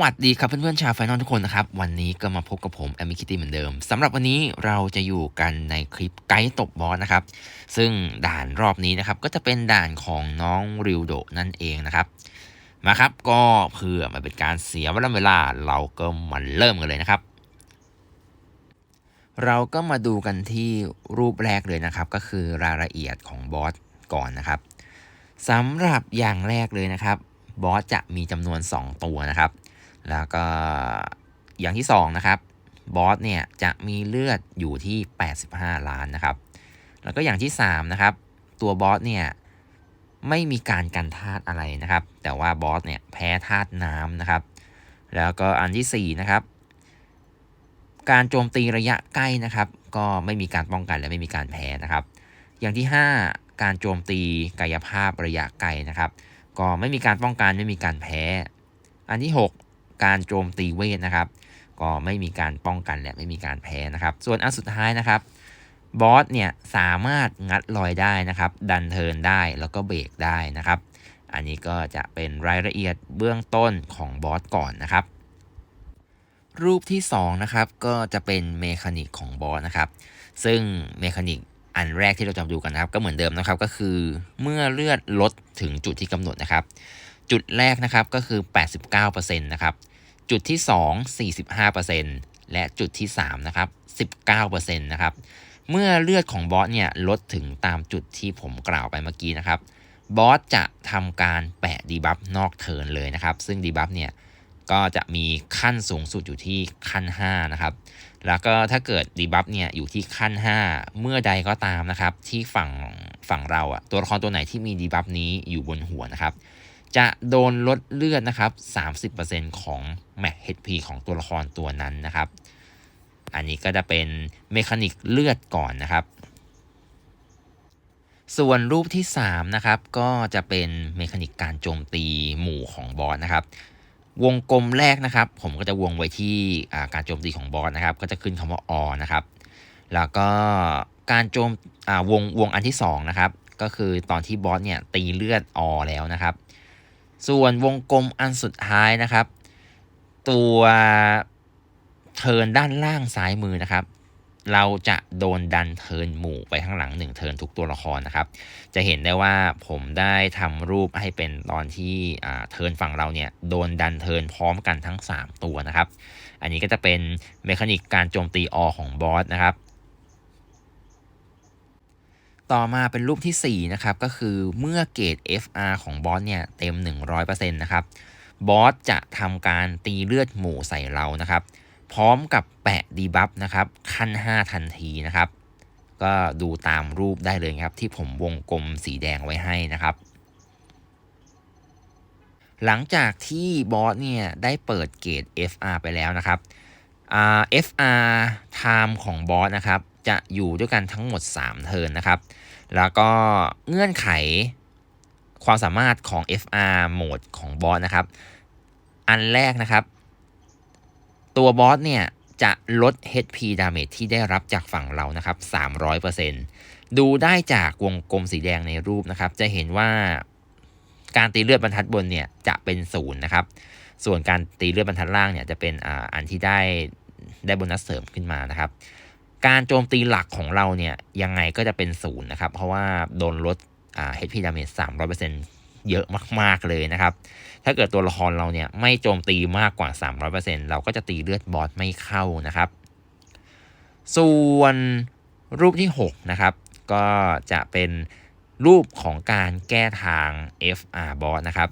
วัสดีครับเพื่อนๆชาวไฟนอลทุกคนนะครับ วันนี้ก็มาพบกับผมแอมิคิตี้เหมือนเดิมสำหรับวันนี้เราจะอยู่กันในคลิปไกด์ตบบอสนะครับ ซึ่งด่านรอบนี้นะครับ ก็จะเป็นด่านของน้องริวโดนั่นเองนะครับ มาครับก็เพื่อไมาเป็นการเสียเวลาเวลาเราก็มาเริ่มกันเลยนะครับ เราก็มาดูกันที่รูปแรกเลยนะครับ ก็คือรายละเอียดของบอสก่อนนะครับสำหรับอย่างแรกเลยนะครับบอสจะมีจำนวน 2 ตัวนะครับ แล้วก็อย่างที่ 2 นะครับบอสเนี่ยจะมีเลือดอยู่ที่ 85 ล้านนะครับ แล้วก็อย่างที่ 3 นะครับ ตัวบอสเนี่ยไม่มีการกันธาตุอะไรนะครับ แต่ว่าบอสเนี่ยแพ้ธาตุน้ำนะครับ แล้วก็อันที่ 4 นะครับ การโจมตีระยะใกล้นะครับ ก็ไม่มีการป้องกันและไม่มีการแพ้นะครับ อย่างที่ 5 การโจมตีกายภาพระยะไกลนะครับ ก็ไม่มีการป้องกันไม่มีการแพ้ อันที่ 6 การโจมตีเวทนะครับ ก็ไม่มีการป้องกันและไม่มีการแพ้นะครับ ส่วนอันสุดท้ายนะครับบอสเนี่ยสามารถงัดลอยได้นะครับ ดันเทินได้แล้วก็เบรกได้นะครับ อันนี้ก็จะเป็นรายละเอียดเบื้องต้นของบอสก่อนนะครับ รูปที่2นะครับก็จะเป็นเมคานิกของบอสนะครับ ซึ่งเมคานิกอันแรกที่เราจะดูกันนะครับ ก็เหมือนเดิมนะครับก็คือเมื่อเลือดลดถึงจุดที่กำหนดนะครับ จุดแรกนะครับก็คือ 89%นะครับจุดที่ 2 45%และจุดที่3นะครับ19%นะครับเมื่อเลือดของบอสเนี่ยลดถึงตามจุดที่ผมกล่าวไปเมื่อกี้นะครับบอสจะทำการแปะดีบัฟนอกเทิร์นเลยนะครับ ซึ่งดีบัฟเนี่ยก็จะมีขั้นสูงสุดอยู่ที่ขั้น 5 นะครับ แล้วก็ถ้าเกิดดีบัฟเนี่ยอยู่ที่ขั้น 5 เมื่อใดก็ตามนะครับ ที่ฝั่งฝั่งเราอะตัวละครตัวไหนที่มีดีบัฟนี้อยู่บนหัวนะครับ จะโดนลดเลือดนะครับ 30%ของแม็ก HP ของตัวละครตัวนั้นนะครับ อันนี้ก็จะเป็นเมคานิกเลือดก่อนนะครับ ส่วนรูปที่ 3 นะครับ ก็จะเป็นเมคานิกการโจมตีหมู่ของบอสนะครับ วงกลมแรกนะครับ ผมก็จะวงไว้ที่การโจมตีของบอสนะครับ ก็จะขึ้นคำว่าอนะครับ แล้วก็การโจมวงวงอันที่2นะครับ ก็คือตอนที่บอสเนี่ยตีเลือดอแล้วนะครับ ส่วนวงกลมอันสุดท้ายนะครับ ตัวเทินด้านล่างซ้ายมือนะครับ เราจะโดนดันเทินหมู่ไปข้างหลัง1เทินทุกตัวละครนะครับ จะเห็นได้ว่าผมได้ทำรูปให้เป็นตอนที่เทินฝั่งเราเนี่ยโดนดันเทินพร้อมกันทั้ง 3 ตัวนะครับ อันนี้ก็จะเป็นเมคานิกการโจมตีอของบอสนะครับ ต่อมาเป็นรูปที่ 4 นะครับ ก็คือเมื่อเกรด FR ของบอสเนี่ยเต็ม 100%นะครับบอสจะทำการตีเลือดหมู่ใส่เรานะครับ พร้อมกับแปะดีบัฟนะครับขั้น 5 ทันทีนะครับ ก็ดูตามรูปได้เลยครับที่ผมวงกลมสีแดงไว้ให้นะครับ หลังจากที่บอสเนี่ยได้เปิดเกรด FR ไปแล้วนะครับ FR time ของบอสนะครับจะอยู่ด้วยกันทั้งหมด 3 เทิร์นนะครับ แล้วก็เงื่อนไขความสามารถของ FR โหมดของบอสนะครับ อันแรกนะครับ ตัวบอสเนี่ย จะลด HP damage ที่ได้รับจากฝั่งเรานะครับ 300%ดูได้จากวงกลมสีแดงในรูปนะครับ จะเห็นว่าการตีเลือดบรรทัดบนเนี่ย จะเป็นศูนย์นะครับ ส่วนการตีเลือดบรรทัดล่างเนี่ยจะเป็นอ,อันที่ได้ได้โบนัสเสริมขึ้นมานะครับ การโจมตีหลักของเราเนี่ยยังไงก็จะเป็นศูนย์นะครับ เพราะว่าโดนลด HP damage 300%เยอะมาก ๆ เลยนะครับ ถ้าเกิดตัวละครเราเนี่ยไม่โจมตีมากกว่า 300%เราก็จะตีเลือดบอสไม่เข้านะครับ ส่วนรูปที่ 6 นะครับ ก็จะเป็นรูปของการแก้ทาง FR บอสนะครับ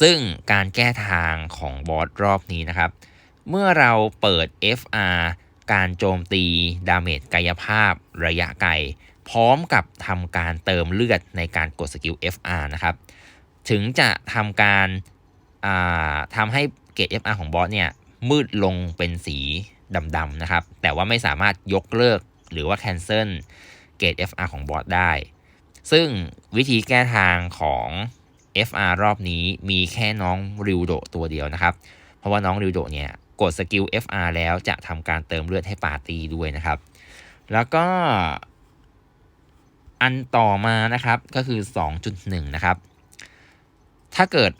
ซึ่งการแก้ทางของบอสรอบนี้นะครับ เมื่อเราเปิด FR การโจมตีดาเมจกายภาพระยะไกล พร้อมกับทำการเติมเลือดในการกดสกิล FR นะครับ ถึงจะทำการทำให้เกรด FR ของบอสเนี่ยมืดลงเป็นสีดำๆนะครับ แต่ว่าไม่สามารถยกเลิกหรือว่า cancel เกรด FR ของบอสได้ ซึ่งวิธีแก้ทางของ FR รอบนี้มีแค่น้องริวโดตัวเดียวนะครับ เพราะว่าน้องริวโดเนี่ย กดสกิล FR แล้วจะทำการเติมเลือดให้ปาร์ตี้ด้วยนะครับ แล้วก็อันต่อมานะครับก็คือ 2.1 นะครับ ถ้าเกิด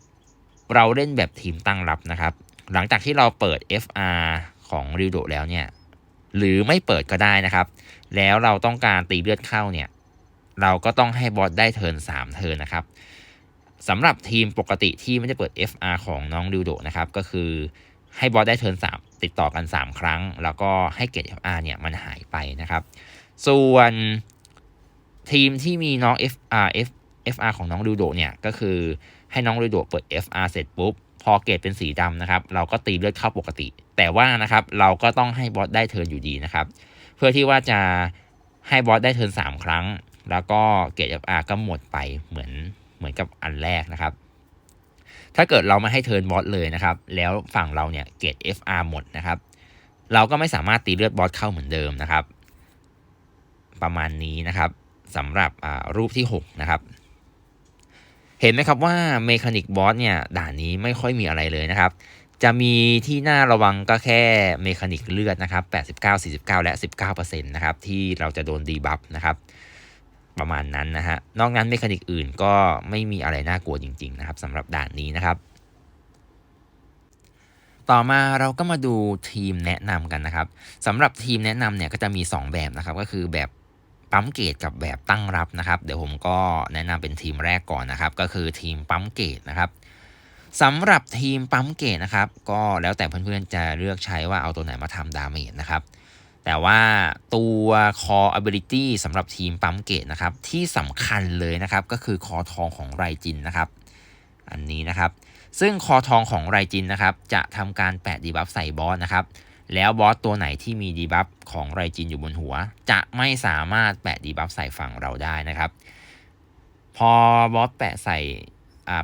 เราเล่นแบบทีมตั้งรับนะครับ หลังจากที่เราเปิด FR ของริวโดแล้วเนี่ย หรือไม่เปิดก็ได้นะครับ แล้วเราต้องการตีเลือดเข้าเนี่ย เราก็ต้องให้บอสได้เทิร์น3เทิร์นนะครับสำหรับทีมปกติที่ไม่ได้เปิด FR ของน้องริวโดนะครับ ก็คือ ให้บอสได้เทิร์น3ติดต่อกัน 3 ครั้ง แล้วก็ให้เกรด FR เนี่ยมันหายไปนะครับ ส่วนทีมที่มีน้อง FR F FR ของน้องริวโดเนี่ยก็คือให้น้องริวโดเปิด FR เสร็จปุ๊บ พอเกรดเป็นสีดำนะครับ เราก็ตีเลือดเข้าปกติ แต่ว่านะครับเราก็ต้องให้บอสได้เทิร์นอยู่ดีนะครับ เพื่อที่ว่าจะให้บอสได้เทิร์น3 ครั้ง แล้วก็เกรด FR ก็หมดไปเหมือนเหมือนกับอันแรกนะครับ ถ้าเกิดเราไม่ให้เทิร์นบอสเลยนะครับ แล้วฝั่งเราเนี่ยเกรด FR หมดนะครับ เราก็ไม่สามารถตีเลือดบอสเข้าเหมือนเดิมนะครับ ประมาณนี้นะครับสำหรับรูปที่ 6 นะครับ เห็นไหมครับว่าเมคานิกบอสเนี่ยด่านนี้ไม่ค่อยมีอะไรเลยนะครับ จะมีที่น่าระวังก็แค่เมคานิกเลือดนะครับ89 49 และ 19%นะครับที่เราจะโดนดีบัฟนะครับ ประมาณนั้นนะฮะ นอกนั้นเมคานิกอื่นก็ไม่มีอะไรน่ากลัวจริง ๆ นะครับสำหรับด่านนี้นะครับ ต่อมาเราก็มาดูทีมแนะนำกันนะครับสำหรับทีมแนะนำเนี่ยก็จะมี 2 แบบนะครับ ก็คือแบบปั๊มเกตกับแบบตั้งรับนะครับ เดี๋ยวผมก็แนะนำเป็นทีมแรกก่อนนะครับ ก็คือทีมปั๊มเกตนะครับสำหรับทีมปั๊มเกตนะครับ ก็แล้วแต่เพื่อนๆจะเลือกใช้ว่าเอาตัวไหนมาทำดาเมจนะครับ แต่ว่าตัว core ability สำหรับทีมปั๊มเกตนะครับ ที่สำคัญเลยนะครับ ก็คือคอทองของไรจินนะครับ อันนี้นะครับ ซึ่งคอทองของไรจินนะครับ จะทำการแปะดีบัฟใส่บอสนะครับ แล้วบอสตัวไหนที่มีดีบัฟของไรจินอยู่บนหัว จะไม่สามารถแปะดีบัฟใส่ฝั่งเราได้นะครับ พอบอสแปะใส่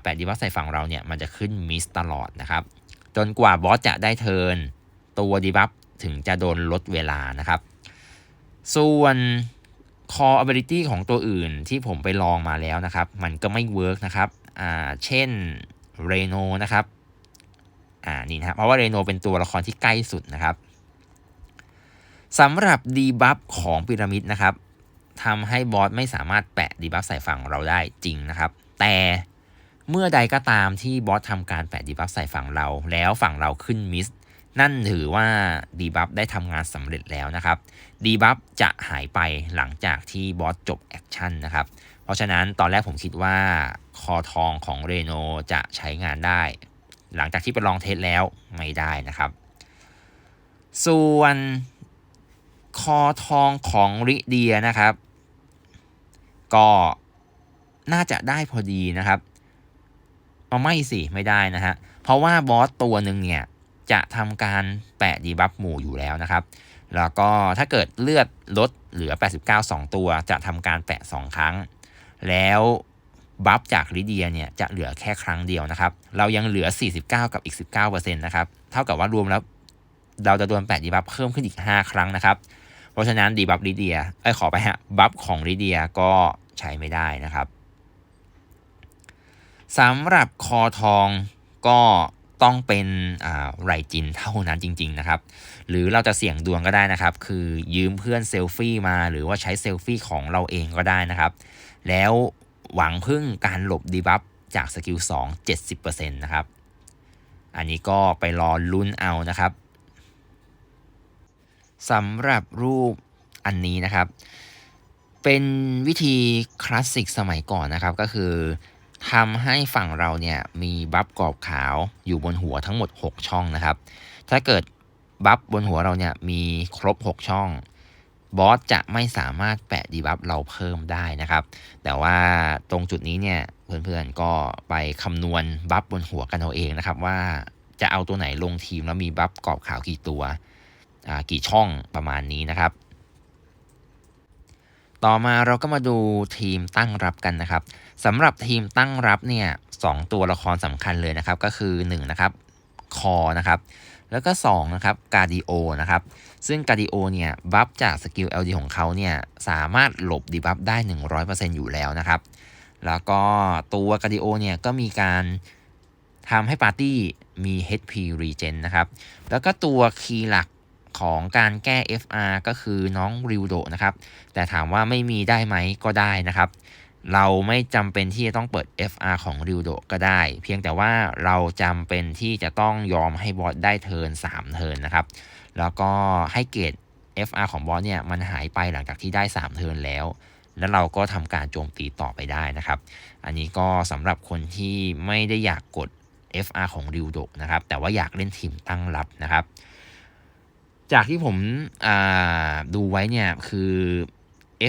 แปะดีบัฟใส่ฝั่งเราเนี่ย มันจะขึ้นมิสตลอดนะครับ จนกว่าบอสจะได้เทิร์นตัวดีบัฟ ถึงจะโดนลดเวลานะครับ ส่วน core ability ของตัวอื่นที่ผมไปลองมาแล้วนะครับ มันก็ไม่เวิร์กนะครับอ่าเช่นเรโนนะครับอ่านี่นะครับเพราะว่าเรโนเป็นตัวละครที่ใกล้สุดนะครับสำหรับดีบัฟของพีระมิดนะครับทำให้บอสไม่สามารถแปะดีบัฟใส่ฝั่งเราได้จริงนะครับ แต่เมื่อใดก็ตามที่บอสทำการแปะดีบัฟใส่ฝั่งเรา แล้วฝั่งเราขึ้นมิส นั่นถือว่าดีบัฟได้ทำงานสำเร็จแล้วนะครับดีบัฟจะหายไปหลังจากที่บอสจบแอคชั่นนะครับ เพราะฉะนั้นตอนแรกผมคิดว่าคอทองของเรโนจะใช้งานได้ หลังจากที่ไปลองเทสแล้วไม่ได้นะครับ ส่วนคอทองของริเดียนะครับ ก็น่าจะได้พอดีนะครับเอาไม่สิไม่ได้นะฮะเพราะว่าบอสตัวหนึ่งเนี่ย จะทำการแปะดีบัฟหมู่อยู่แล้วนะครับ แล้วก็ถ้าเกิดเลือดลดเหลือ 89 2 ตัว จะทำการแปะ 2 ครั้ง แล้วบัฟจากลิเดียเนี่ยจะเหลือแค่ครั้งเดียวนะครับ เรายังเหลือ 49 กับอีก 19%นะครับ เท่ากับว่ารวมแล้วเราจะโดน8ดีบัฟเพิ่มขึ้นอีก 5 ครั้งนะครับ เพราะฉะนั้นดีบัฟลิเดียไอ้ขอไปฮะบัฟของลิเดียก็ใช้ไม่ได้นะครับสำหรับคอทองก็ ต้องเป็นไรจินเท่านั้นจริง ๆ นะครับ หรือเราจะเสี่ยงดวงก็ได้นะครับ คือยืมเพื่อนเซลฟี่มา หรือว่าใช้เซลฟี่ของเราเองก็ได้นะครับ แล้วหวังพึ่งการหลบดีบัฟจากสกิล2 70%นะครับ อันนี้ก็ไปรอลุ้นเอานะครับสำหรับรูปอันนี้นะครับ เป็นวิธีคลาสสิกสมัยก่อนนะครับ ก็คือ ทำให้ฝั่งเราเนี่ยมีบัฟกรอบขาวอยู่บนหัวทั้งหมด 6 ช่องนะครับ ถ้าเกิดบัฟบนหัวเราเนี่ยมีครบ 6 ช่อง บอสจะไม่สามารถแปะดีบัฟเราเพิ่มได้นะครับ แต่ว่าตรงจุดนี้เนี่ยเพื่อนๆก็ไปคำนวณบัฟบนหัวกันเอาเองนะครับ ว่าจะเอาตัวไหนลงทีมแล้วมีบัฟกรอบขาวกี่ตัวกี่ช่องประมาณนี้นะครับ ต่อมาเราก็มาดูทีมตั้งรับกันนะครับสำหรับทีมตั้งรับเนี่ยสตัวละครสำคัญเลยนะครับ ก็คือ1นะครับคอนะครับแล้วก็2นะครับกาดิโอนะครับซึ่งกาดิโอเนี่ยบัฟจากสกิล LD ของเขาเนี่ยสามารถหลบดีบัฟได้ 100%อยู่แล้วนะครับ แล้วก็ตัวกาดิโอเนี่ยก็มีการทำให้ปาร์ตี้มี HP regen นะครับ แล้วก็ตัวคีย์หลัก ของการแก้ FR ก็คือน้องริวโดนะครับ แต่ถามว่าไม่มีได้ไหมก็ได้นะครับ เราไม่จำเป็นที่จะต้องเปิด FR ของริวโดก็ได้ เพียงแต่ว่าเราจำเป็นที่จะต้องยอมให้บอสได้เทิร์น3เทิร์นนะครับ แล้วก็ให้เกรด FR ของบอสเนี่ยมันหายไปหลังจากที่ได้ 3 เทิร์นแล้ว แล้วเราก็ทำการโจมตีต่อไปได้นะครับ อันนี้ก็สำหรับคนที่ไม่ได้อยากกด FR ของริวโดนะครับ แต่ว่าอยากเล่นทีมตั้งรับนะครับ จากที่ผมดูไว้เนี่ยคือ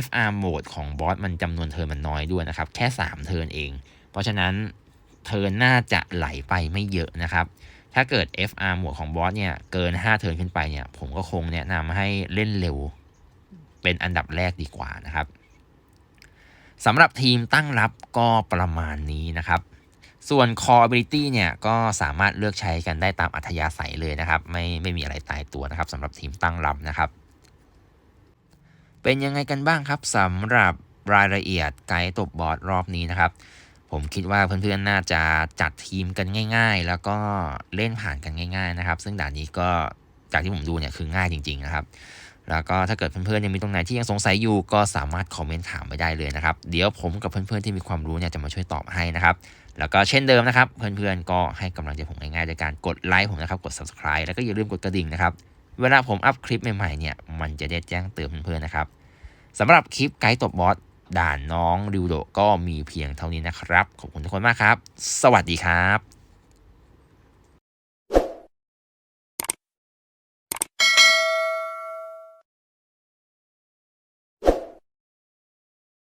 FR โหมดของบอสมันจำนวนเทิร์นมันน้อยด้วยนะครับ แค่ 3 เทิร์นเอง เพราะฉะนั้นเทิร์นน่าจะไหลไปไม่เยอะนะครับ ถ้าเกิด FR โหมดของบอสเนี่ยเกิน 5 เทิร์นขึ้นไปเนี่ยผมก็คงแนะนำให้เล่นเร็วเป็นอันดับแรกดีกว่านะครับสำหรับทีมตั้งรับก็ประมาณนี้นะครับ ส่วน core ability เนี่ยก็สามารถเลือกใช้กันได้ตามอัธยาศัยเลยนะครับ ไม่ไม่มีอะไรตายตัวนะครับสำหรับทีมตั้งรับนะครับ เป็นยังไงกันบ้างครับสำหรับรายละเอียดไกด์ตบบอร์ดรอบนี้นะครับ ผมคิดว่าเพื่อนๆน่าจะจัดทีมกันง่าย ๆ แล้วก็เล่นผ่านกันง่าย ๆ นะครับ ซึ่งด่านนี้ก็จากที่ผมดูเนี่ยคือง่ายจริง ๆ นะครับแล้วก็ถ้าเกิดเพื่อนๆยังมีตรงไหนที่ยังสงสัยอยู่ก็สามารถคอมเมนต์ถามไปได้เลยนะครับ เดี๋ยวผมกับเพื่อนๆที่มีความรู้เนี่ยจะมาช่วยตอบให้นะครับ แล้วก็เช่นเดิมนะครับ เพื่อนๆ ก็ให้กำลังใจผมง่ายๆด้วยการกดไลค์ผมนะครับ กด subscribe แล้วก็อย่าลืมกดกระดิ่งนะครับ เวลาผมอัพคลิปใหม่ๆ เนี่ย มันจะได้แจ้งเตือนเพื่อนๆ นะครับสำหรับคลิปไกด์ตบบอสด่านน้องริวโดก็มีเพียงเท่านี้นะครับ ขอบคุณทุกคนมากครับ สวัสดีครับ